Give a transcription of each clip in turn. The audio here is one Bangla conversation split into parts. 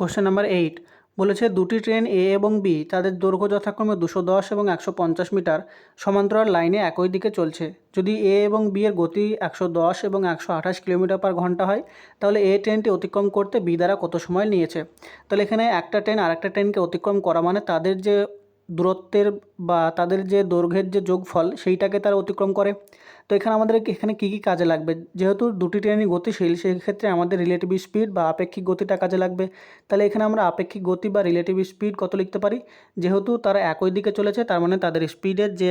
কোশ্চেন নাম্বার এইট বলেছে দুটি ট্রেন এ এবং বি তাদের দৈর্ঘ্য যথাক্রমে দুশো দশ এবং একশো পঞ্চাশ মিটার সমান্তরাল লাইনে একই দিকে চলছে। যদি এ এবং বি এর গতি একশো দশ এবং একশো আঠাশ কিলোমিটার পার ঘণ্টা হয়, তাহলে এ ট্রেনটি অতিক্রম করতে বি দ্বারা কত সময় নিয়েছে? তাহলে এখানে একটা ট্রেন আরেকটা ট্রেনকে অতিক্রম করা মানে তাদের যে দূরত্বের বা তাদের যে দৈর্ঘ্যের যে যোগফল, সেইটাকে তারা অতিক্রম করে। তো এখানে আমাদের এখানে কী কী কাজে লাগবে? যেহেতু দুটি ট্রেনই গতিশীল সেই ক্ষেত্রে আমাদের রিলেটিভ স্পিড বা আপেক্ষিক গতিটা কাজে লাগবে। তাহলে এখানে আমরা আপেক্ষিক গতি বা রিলেটিভ স্পিড কত লিখতে পারি? যেহেতু তারা একই দিকে চলেছে, তার মানে তাদের স্পিডের যে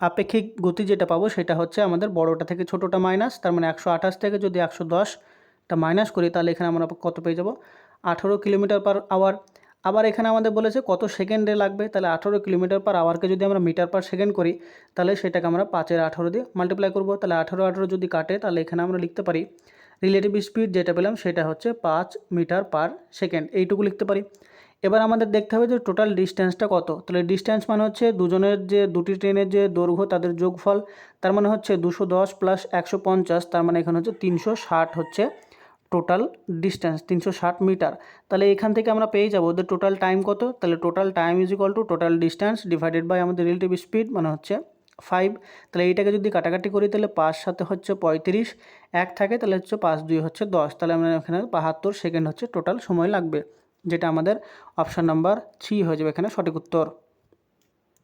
আপেক্ষিক গতি যেটা পাবো, সেটা হচ্ছে আমাদের বড়োটা থেকে ছোটোটা মাইনাস তার মানে একশো আঠাশ থেকে যদি একশো দশটা মাইনাস করি, তাহলে এখানে আমরা কত পেয়ে যাব? আঠেরো কিলোমিটার পার আওয়ার আবার এখানে আমাদের বলেছে কত সেকেন্ডে লাগবে, তাহলে আঠেরো কিলোমিটার পার আওয়ারকে যদি আমরা মিটার পার সেকেন্ড করি, তাহলে সেটাকে আমরা পাঁচের আঠেরো দিয়ে মাল্টিপ্লাই করব। তাহলে আঠেরো আঠেরো যদি কাটে, তাহলে এখানে আমরা লিখতে পারি রিলেটিভ স্পিড যেটা পেলাম সেটা হচ্ছে পাঁচ মিটার পার সেকেন্ড এইটুকু লিখতে পারি। এবার আমাদের দেখতে হবে যে টোটাল ডিস্ট্যান্সটা কত। তাহলে ডিস্ট্যান্স মানে হচ্ছে দুজনের যে, দুটি ট্রেনের যে দৈর্ঘ্য, তাদের যোগফল, তার মানে হচ্ছে দুশো দশ প্লাস একশো পঞ্চাশ, তার মানে এখানে হচ্ছে তিনশো ষাট হচ্ছে টোটাল ডিস্ট্যান্স তিনশো ষাট মিটার তাহলে এখান থেকে আমরা পেয়ে যাব ওদের টোটাল টাইম কত? তাহলে total time is equal to total distance divided by আমাদের রিলেটিভ স্পিড মানে হচ্ছে ফাইভ তাহলে এইটাকে যদি কাটাকাটি করি, তাহলে পাঁচ সাথে হচ্ছে পঁয়ত্রিশ। এক থাকে, তাহলে হচ্ছে পাঁচ, দুই হচ্ছে দশ। তাহলে আমরা এখানে বাহাত্তর সেকেন্ড হচ্ছে টোটাল সময় লাগবে, যেটা আমাদের অপশান নাম্বার থ্রি হয়ে যাবে এখানে সঠিক উত্তর।